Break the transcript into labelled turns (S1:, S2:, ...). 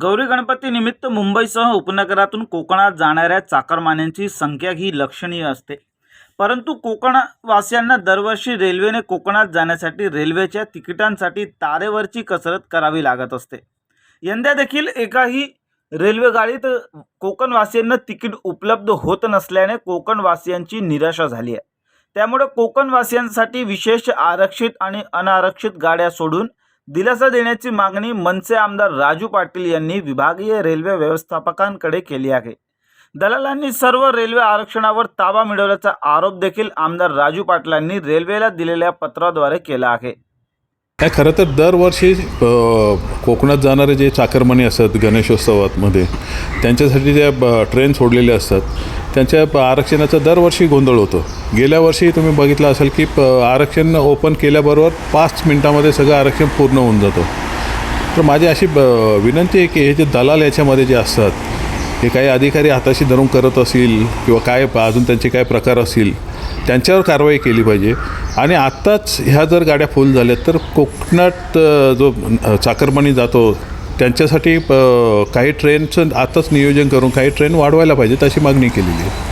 S1: गौरी गणपती निमित्त मुंबईसह उपनगरातून कोकणात जाणाऱ्या चाकरमान्यांची संख्या ही लक्षणीय असते. परंतु कोकणवासियांना दरवर्षी रेल्वेने कोकणात जाण्यासाठी रेल्वेच्या तिकिटांसाठी तारेवरची कसरत करावी लागत असते. यंदा देखील एकाही रेल्वेगाडीत कोकणवासियांना तिकीट उपलब्ध होत नसल्याने कोकणवासियांची निराशा झाली आहे. त्यामुळे कोकणवासियांसाठी विशेष आरक्षित आणि अनारक्षित गाड्या सोडून दिलासा देण्याची मागणी मनसे आमदार राजू पाटील यांनी विभागीय रेल्वे व्यवस्थापकांकडे केली आहे. दलालांनी सर्व रेल्वे आरक्षणावर ताबा मिळवल्याचा आरोप देखील आमदार राजू पाटलांनी रेल्वेला दिलेल्या पत्राद्वारे केला आहे.
S2: नाही खरं तर दरवर्षी कोकणात जाणारे जे चाकरमानी असतात गणेशोत्सवामध्ये त्यांच्यासाठी ज्या ब- ट्रेन सोडलेल्या असतात त्यांच्या आरक्षणाचा दरवर्षी गोंधळ होतो. गेल्या वर्षी तुम्ही बघितलं असेल की प आरक्षण ओपन केल्याबरोबर पाच मिनटामध्ये सगळं आरक्षण पूर्ण होऊन जातं. तर माझी अशी ब विनंती आहे की हे जे दलाल याच्यामध्ये जे असतात हे काही अधिकारी हाताशी धरून करत असतील किंवा काय अजून त्यांचे काय प्रकार असतील त्यांच्यावर कारवाई केली पाहिजे. आणि आत्ताच ह्या जर गाड्या फुल झाल्या तर कोकणात जो अ, चाकरमानी जातो त्यांच्यासाठी प- काही ट्रेनचं आत्ताच नियोजन करून काही ट्रेन वाढवायला पाहिजे अशी मागणी केलेली आहे.